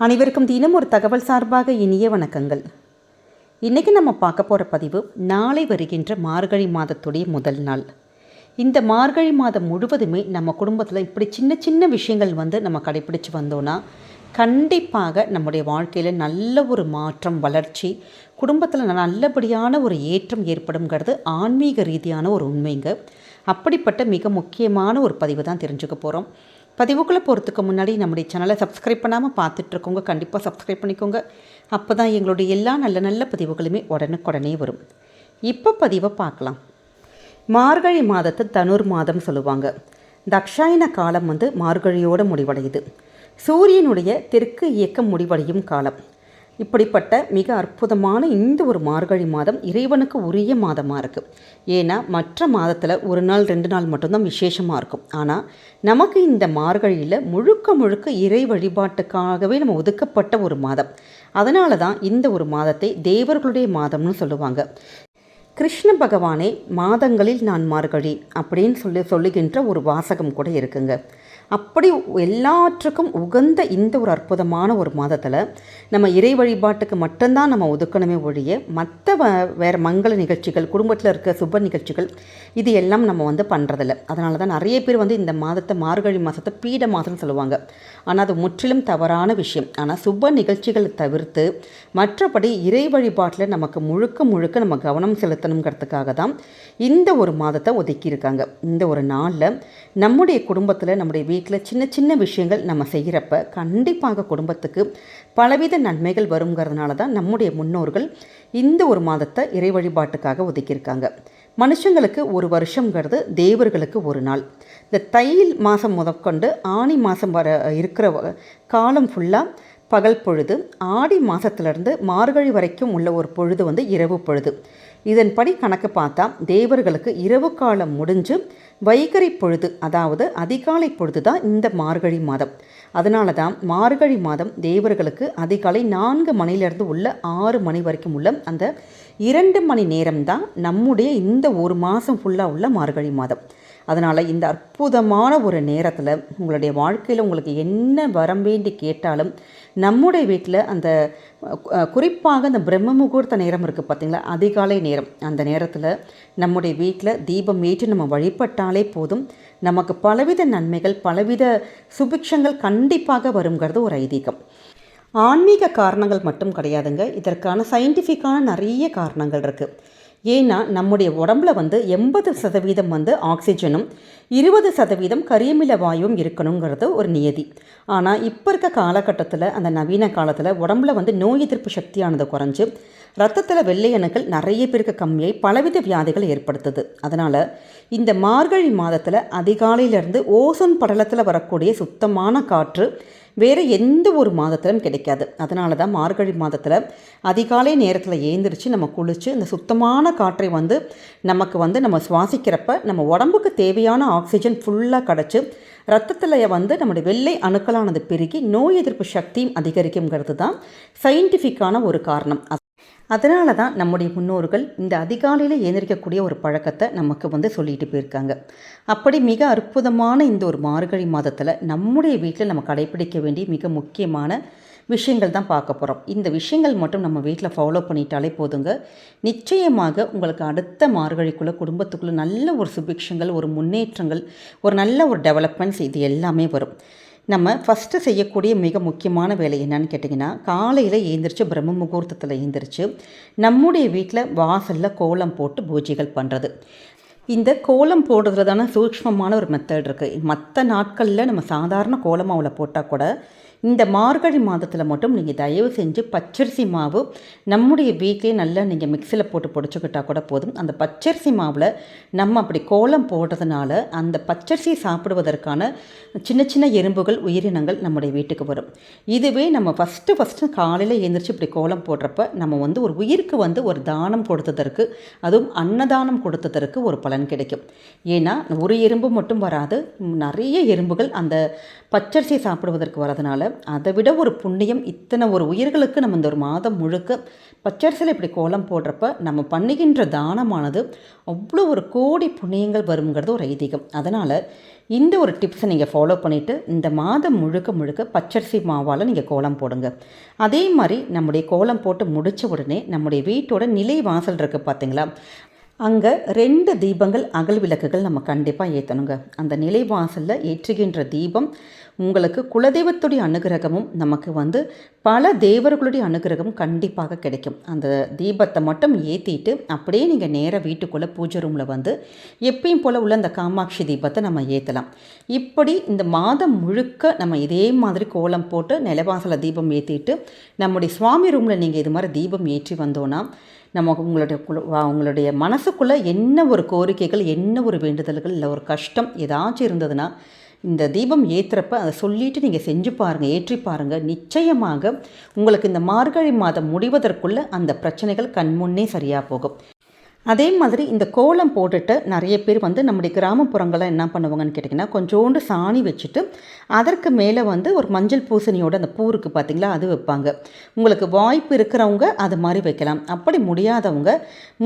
அனைவருக்கும் தினம் ஒரு தகவல் சார்பாக இனிய வணக்கங்கள். இன்றைக்கி நம்ம பார்க்க போகிற பதிவு நாளை வருகின்ற மார்கழி மாதத்துடைய முதல் நாள். இந்த மார்கழி மாதம் முழுவதுமே நம்ம குடும்பத்தில் இப்படி சின்ன சின்ன விஷயங்கள் வந்து நம்ம கடைப்பிடிச்சு வந்தோன்னா கண்டிப்பாக நம்முடைய வாழ்க்கையில் நல்ல ஒரு மாற்றம் வளர்ச்சி குடும்பத்தில் நல்லபடியான ஒரு ஏற்றம் ஏற்படுங்கிறது ஆன்மீக ரீதியான ஒரு உண்மைங்க. அப்படிப்பட்ட மிக முக்கியமான ஒரு பதிவு தான் தெரிஞ்சுக்க போகிறோம் பதிவுக்குள்ளே போகிறதுக்கு முன்னாடி நம்முடைய சேனலை சப்ஸ்கிரைப் பண்ணாமல் பார்த்துட்ருக்கோங்க. கண்டிப்பாக சப்ஸ்கிரைப் பண்ணிக்கோங்க. அப்போ தான் எங்களுடைய எல்லா நல்ல நல்ல பதிவுகளுமே உடனுக்குடனே வரும். இப்போ பதிவை பார்க்கலாம். மார்கழி மாதத்தை தனுர் மாதம் சொல்லுவாங்க. தக்ஷாயன காலம் வந்து மார்கழியோடு முடிவடையுது. சூரியனுடைய தெற்கு இயக்கம் முடிவடையும் காலம். இப்படிப்பட்ட மிக அற்புதமான இந்த ஒரு மார்கழி மாதம் இறைவனுக்கு உரிய மாதமாக இருக்குது ஏன்னா மற்ற மாதத்தில் ஒரு நாள் ரெண்டு நாள் மட்டும்தான் விசேஷமாக இருக்கும். ஆனால் நமக்கு இந்த மார்கழியில் முழுக்க முழுக்க இறை வழிபாட்டுக்காகவே நம்ம ஒதுக்கப்பட்ட ஒரு மாதம். அதனால தான் இந்த ஒரு மாதத்தை தேவர்களுடைய மாதம்னு சொல்லுவாங்க. கிருஷ்ண பகவானே மாதங்களில் நான் மார்கழி அப்படின்னு சொல்லி சொல்லுகின்ற ஒரு வாசகம் கூட இருக்குங்க. அப்படி எல்லாற்றுக்கும் உகந்த இந்த ஒரு அற்புதமான ஒரு மாதத்தில் நம்ம இறை வழிபாட்டுக்கு மட்டும்தான் நம்ம ஒதுக்கணுமே ஒழிய மற்ற வ வேறு மங்கள நிகழ்ச்சிகள் குடும்பத்தில் இருக்க சுப நிகழ்ச்சிகள் இது எல்லாம் நம்ம வந்து பண்ணுறதில்ல அதனால தான் நிறைய பேர் வந்து இந்த மாதத்தை மார்கழி மாதத்தை பீட மாதம்னு சொல்லுவாங்க. ஆனால் அது முற்றிலும் தவறான விஷயம். ஆனால் சுப நிகழ்ச்சிகளை தவிர்த்து மற்றபடி இறை வழிபாட்டில் நமக்கு முழுக்க முழுக்க நம்ம கவனம் செலுத்தணுங்கிறதுக்காக தான் இந்த ஒரு மாதத்தை ஒதுக்கியிருக்காங்க. இந்த ஒரு நாளில் நம்முடைய குடும்பத்தில் நம்முடைய வீட்டில் சின்ன சின்ன விஷயங்கள் நம்ம செய்கிறப்ப கண்டிப்பாக குடும்பத்துக்கு பலவித நன்மைகள் வருங்கிறதுனால தான் நம்முடைய முன்னோர்கள் இந்த ஒரு மாதத்தை இறை வழிபாட்டுக்காக ஒதுக்கியிருக்காங்க. மனுஷங்களுக்கு ஒரு வருஷங்கிறது தேவர்களுக்கு ஒரு நாள். இந்த தையில் மாதம் முதற்கொண்டு ஆணி மாதம் வர இருக்கிற காலம் ஃபுல்லாக பகல் பொழுது ஆடி மாதத்துலேருந்து மார்கழி வரைக்கும் உள்ள ஒரு பொழுது வந்து இரவு பொழுது. இதன்படி கணக்கு பார்த்தா தேவர்களுக்கு இரவு காலம் முடிஞ்சு வைகரை பொழுது அதாவது அதிகாலை பொழுது தான் இந்த மார்கழி மாதம். அதனால தான் மார்கழி மாதம் தேவர்களுக்கு அதிகாலை நான்கு மணிலிருந்து உள்ள ஆறு மணி வரைக்கும் உள்ள அந்த இரண்டு மணி நேரம் தான் நம்முடைய இந்த ஒரு மாதம் ஃபுல்லாக உள்ள மார்கழி மாதம். அதனால் இந்த அற்புதமான ஒரு நேரத்தில் உங்களுடைய வாழ்க்கையில் உங்களுக்கு என்ன வரம் வேண்டி கேட்டாலும் நம்முடைய வீட்டில் அந்த குறிப்பாக அந்த பிரம்ம முகூர்த்த நேரம் இருக்குது பார்த்திங்களா அதிகாலை நேரம். அந்த நேரத்தில் நம்முடைய வீட்டில் தீபம் ஏற்றி நம்ம வழிபட்டாலே போதும். நமக்கு பலவித நன்மைகள் பலவித சுபிக்ஷங்கள் கண்டிப்பாக வருங்கிறது ஒரு ஐதீகம். ஆன்மீக காரணங்கள் மட்டும் கிடையாதுங்க. இதற்கான சயின்டிஃபிக்கான நிறைய காரணங்கள் இருக்குது ஏன்னா நம்முடைய உடம்புல வந்து எண்பது சதவீதம் வந்து ஆக்சிஜனும் இருபது சதவீதம் கரியமில வாயுவும் இருக்கணுங்கிறது ஒரு நியதி. ஆனால் இப்போ இருக்க காலகட்டத்தில் அந்த நவீன காலத்தில் உடம்புல வந்து நோய் எதிர்ப்பு சக்தியானது குறைஞ்சு ரத்தத்தில் வெள்ளையணுக்கள் நிறைய பேருக்கு கம்மியாகி பலவித வியாதிகள் ஏற்படுத்துது. அதனால் இந்த மார்கழி மாதத்தில் அதிகாலையிலேருந்து ஓசோன் படலத்தில் வரக்கூடிய சுத்தமான காற்று வேறு எந்த ஒரு மாதத்திலும் கிடைக்காது. அதனால தான் மார்கழி மாதத்தில் அதிகாலை நேரத்தில் ஏந்திரிச்சு நம்ம குளித்து இந்த சுத்தமான காற்றை வந்து நமக்கு வந்து நம்ம சுவாசிக்கிறப்ப நம்ம உடம்புக்கு தேவையான ஆக்சிஜன் ஃபுல்லாக கிடச்சி ரத்தத்தில் வந்து நம்முடைய வெள்ளை அணுக்களானது பெருகி நோய் எதிர்ப்பு சக்தியும் அதிகரிக்குங்கிறது தான் சயின்டிஃபிக்கான ஒரு காரணம். அதனால தான் நம்முடைய முன்னோர்கள் இந்த அதிகாலையில் ஏந்திரிக்கக்கூடிய ஒரு பழக்கத்தை நமக்கு வந்து சொல்லிட்டு போயிருக்காங்க. அப்படி மிக அற்புதமான இந்த ஒரு மார்கழி மாதத்தில் நம்முடைய வீட்டில் நம்ம கடைபிடிக்க வேண்டிய மிக முக்கியமான விஷயங்கள் தான் பார்க்க போகிறோம் இந்த விஷயங்கள் மட்டும் நம்ம வீட்டில் ஃபாலோ பண்ணிட்டாலே போதுங்க. நிச்சயமாக உங்களுக்கு அடுத்த மார்கழிக்குள்ளே குடும்பத்துக்குள்ளே நல்ல ஒரு சுபிக்ஷங்கள் ஒரு முன்னேற்றங்கள் ஒரு நல்ல ஒரு டெவலப்மெண்ட்ஸ் இது எல்லாமே வரும். நம்ம ஃபஸ்ட்டு செய்யக்கூடிய மிக முக்கியமான வேலை என்னன்னு கேட்டிங்கன்னா காலையில் ஏந்திரிச்சு பிரம்ம முகூர்த்தத்தில் ஏந்திரிச்சு நம்முடைய வீட்டில் வாசலில் கோலம் போட்டு பூஜைகள் பண்ணுறது இந்த கோலம் போடுறதுல தானே சூக்ஷ்மமான ஒரு மெத்தட் இருக்குது மற்ற நாட்களில் நம்ம சாதாரண கோலமாவில் போட்டால் கூட இந்த மார்கழி மாதத்தில் மட்டும் நீங்கள் தயவு செஞ்சு பச்சரிசி மாவு நம்முடைய வீட்டிலே நல்லா நீங்கள் மிக்சியில் போட்டு பொடிச்சுக்கிட்டால் கூட போதும். அந்த பச்சரிசி மாவில் நம்ம அப்படி கோலம் போடுறதுனால அந்த பச்சரிசி சாப்பிடுவதற்கான சின்ன சின்ன எறும்புகள் உயிரினங்கள் நம்முடைய வீட்டுக்கு வரும். இதுவே நம்ம ஃபஸ்ட்டு ஃபஸ்ட்டு காலையில் எழுந்திரிச்சு இப்படி கோலம் போடுறப்ப நம்ம வந்து ஒரு உயிருக்கு வந்து ஒரு தானம் கொடுத்ததற்கு அதுவும் அன்னதானம் கொடுத்ததற்கு ஒரு பலன் கிடைக்கும். ஏன்னா ஒரு எறும்பு மட்டும் வராது நிறைய எறும்புகள் அந்த பச்சரிசி சாப்பிடுவதற்கு வரதுனால அதை விட ஒரு புண்ணியம் இத்தனை ஒரு உயிர்களுக்கு நம்ம இந்த ஒரு மாதம் முழுக்க. பச்சரிசியில் இப்படி கோலம் போடுறப்ப நம்ம பண்ணுகின்ற தானமானது அவ்வளோ ஒரு கோடி புண்ணியங்கள் வருங்கிறது ஒரு ஐதீகம். அதனால் இந்த ஒரு டிப்ஸை நீங்கள் ஃபாலோ பண்ணிவிட்டு இந்த மாதம் முழுக்க முழுக்க பச்சரிசி மாவால் நீங்கள் கோலம் போடுங்க. அதே மாதிரி நம்முடைய கோலம் போட்டு முடித்த உடனே நம்முடைய வீட்டோட நிலை வாசல் இருக்குது பார்த்தீங்களா அங்கே ரெண்டு தீபங்கள் அகல் விளக்குகள் நம்ம கண்டிப்பாக ஏற்றணுங்க அந்த நிலை வாசலில் ஏற்றுகின்ற தீபம் உங்களுக்கு குலதெய்வத்துடைய அனுகிரகமும் நமக்கு வந்து பல தேவர்களுடைய அனுகிரகமும் கண்டிப்பாக கிடைக்கும். அந்த தீபத்தை மட்டும் ஏற்றிட்டு அப்படியே நீங்கள் நேராக வீட்டுக்குள்ளே பூஜை ரூமில் வந்து எப்பயும் போல் உள்ள அந்த காமாட்சி தீபத்தை நம்ம ஏற்றலாம் இப்படி இந்த மாதம் முழுக்க நம்ம இதே மாதிரி கோலம் போட்டு நிலவாசல தீபம் ஏற்றிட்டு நம்முடைய சுவாமி ரூமில் நீங்கள் இது மாதிரி தீபம் ஏற்றி வந்தோன்னா நம்ம உங்களுடைய உங்களுடைய மனசுக்குள்ளே என்ன ஒரு கோரிக்கைகள் என்ன ஒரு வேண்டுதல்கள் இல்லை ஒரு கஷ்டம் ஏதாச்சும் இருந்ததுன்னா இந்த தீபம் ஏற்றுறப்ப அதை சொல்லிவிட்டு நீங்கள் செஞ்சு பாருங்கள் ஏற்றி பாருங்கள் நிச்சயமாக உங்களுக்கு இந்த மார்கழி மாதம் முடிவதற்குள்ளே அந்த பிரச்சனைகள் கண்முன்னே சரியாக போகும். அதே மாதிரி இந்த கோலம் போட்டுட்டு நிறைய பேர் வந்து நம்முடைய கிராமப்புறங்களில் என்ன பண்ணுவாங்கன்னு கேட்டிங்கன்னா கொஞ்சோண்டு சாணி வச்சுட்டு அதற்கு மேலே வந்து ஒரு மஞ்சள் பூசணியோட அந்த பூ இருக்குது பார்த்திங்களா அது வைப்பாங்க. உங்களுக்கு வாய்ப்பு இருக்கிறவங்க அது மாதிரி வைக்கலாம். அப்படி முடியாதவங்க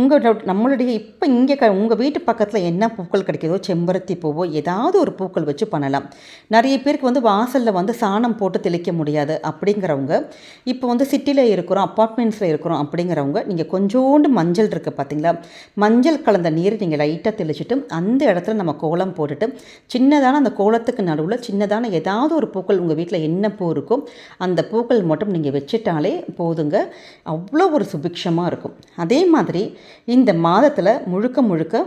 உங்களோட நம்மளுடைய இப்போ இங்கே க உங்கள் வீட்டு பக்கத்தில் என்ன பூக்கள் கிடைக்கிதோ செம்பருத்தி பூவோ ஏதாவது ஒரு பூக்கள் வச்சு பண்ணலாம். நிறைய பேருக்கு வந்து வாசலில் வந்து சாணம் போட்டு தெளிக்க முடியாது அப்படிங்கிறவங்க இப்போ வந்து சிட்டியில் இருக்கிறோம் அப்பார்ட்மெண்ட்ஸில் இருக்கிறோம் அப்படிங்கிறவங்க நீங்கள் கொஞ்சோண்டு மஞ்சள் இருக்குது பார்த்தீங்களா மஞ்சள் கலந்த நீர் நீங்கள் லைட்டாக தெளிச்சுட்டு அந்த இடத்துல நம்ம கோலம் போட்டுட்டு சின்னதான அந்த கோலத்துக்கு நடுவில் சின்னதான ஏதாவது ஒரு பூக்கள் உங்கள் வீட்டில் என்ன பூ இருக்கோ அந்த பூக்கள் மட்டும் நீங்கள் வச்சுட்டாலே போதுங்க. அவ்வளோ ஒரு சுபிக்ஷமாக இருக்கும். அதே மாதிரி இந்த மாதத்தில் முழுக்க முழுக்க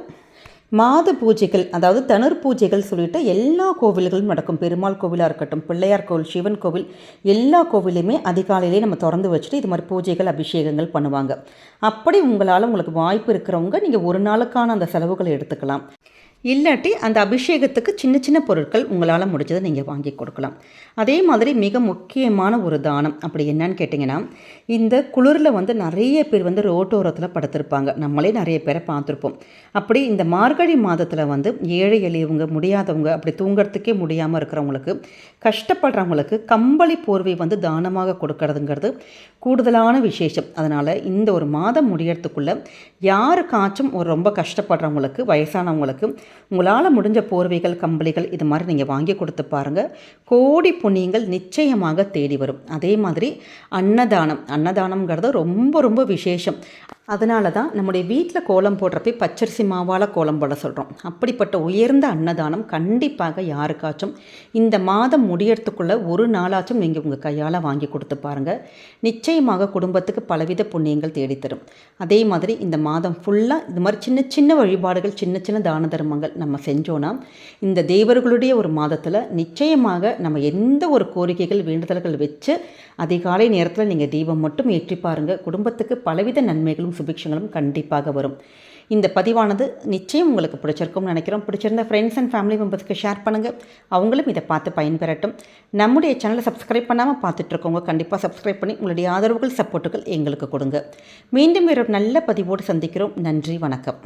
மாத பூஜைகள் அதாவது தனுர் பூஜைகள் சொல்லிட்டு எல்லா கோவில்களும் நடக்கும். பெருமாள் கோவிலாக இருக்கட்டும் பிள்ளையார் கோவில் சிவன் கோவில் எல்லா கோவிலையுமே அதிகாலையிலே நம்ம திறந்து வச்சுட்டு இது மாதிரி பூஜைகள் அபிஷேகங்கள் பண்ணுவாங்க. அப்படி உங்களால் உங்களுக்கு வாய்ப்பு இருக்கிறவங்க நீங்கள் ஒரு நாளுக்கான அந்த செலவுகளை எடுத்துக்கலாம். இல்லாட்டி அந்த அபிஷேகத்துக்கு சின்ன சின்ன பொருட்கள் உங்களால் முடிஞ்சதை நீங்கள் வாங்கி கொடுக்கலாம். அதே மாதிரி மிக முக்கியமான ஒரு தானம். அப்படி என்னன்னு கேட்டிங்கன்னா இந்த குளிரில் வந்து நிறைய பேர் வந்து ரோட்டோரத்தில் படுத்திருப்பாங்க. நம்மளே நிறைய பேரை பார்த்துருப்போம். அப்படி இந்த மார்கழி மாதத்தில் வந்து ஏழை எளியவங்க முடியாதவங்க அப்படி தூங்கிறதுக்கே முடியாமல் இருக்கிறவங்களுக்கு கஷ்டப்படுறவங்களுக்கு கம்பளி போர்வை வந்து தானமாக கொடுக்கறதுங்கிறது கூடுதலான விசேஷம். அதனால் இந்த ஒரு மாதம் முடியறதுக்குள்ளே யாருக்காச்சும் ஒரு ரொம்ப கஷ்டப்படுறவங்களுக்கு வயசானவங்களுக்கு உங்களால் முடிஞ்ச போர்வைகள் கம்பளிகள் இது மாதிரி நீங்கள் வாங்கி கொடுத்து பாருங்கள் கோடி புண்ணியங்கள் நிச்சயமாக தேடி வரும். அதே மாதிரி அன்னதானம் அன்னதானம்ங்கிறது ரொம்ப ரொம்ப விசேஷம். அதனால தான் நம்முடைய வீட்டில் கோலம் போடுறப்ப பச்சரிசி மாவால் கோலம் போட சொல்கிறோம் அப்படிப்பட்ட உயர்ந்த அன்னதானம் கண்டிப்பாக யாருக்காச்சும் இந்த மாதம் முடியறதுக்குள்ளே ஒரு நாளாச்சும் நீங்கள் உங்கள் கையால் வாங்கி கொடுத்து பாருங்கள் நிச்சயமாக குடும்பத்துக்கு பலவித புண்ணியங்கள் தேடித்தரும். அதே மாதிரி இந்த மாதம் ஃபுல்லாக இது மாதிரி சின்ன சின்ன வழிபாடுகள் சின்ன சின்ன தான தர்மங்கள் நம்ம செஞ்சோன்னா இந்த தேவர்களுடைய ஒரு மாதத்தில் நிச்சயமாக நம்ம எந்த ஒரு கோரிக்கைகள் வேண்டுதல்கள் வச்சு அதிகாலை நேரத்தில் நீங்கள் தீபம் மட்டும் ஏற்றி பாருங்கள் குடும்பத்துக்கு பலவித நன்மைகளும் சுபிக்ஷங்களும் கண்டிப்பாக வரும். இந்த பதிவானது நிச்சயம் உங்களுக்கு பிடிச்சிருக்கும்னு நினைக்கிறோம். பிடிச்சிருந்த ஃப்ரெண்ட்ஸ் அண்ட் ஃபேமிலி மெம்பர்ஸ்க்கு ஷேர் பண்ணுங்கள் அவங்களும் இதை பார்த்து பயன்பெறட்டும். நம்முடைய சேனலை சப்ஸ்கிரைப் பண்ணாமல் பார்த்துட்ருக்கோங்க கண்டிப்பாக சப்ஸ்கிரைப் பண்ணி உங்களுடைய ஆதரவுகள் சப்போர்ட்டுகள் எங்களுக்கு கொடுங்க. மீண்டும் ஒரு நல்ல பதிவோடு சந்திக்கிறோம். நன்றி வணக்கம்.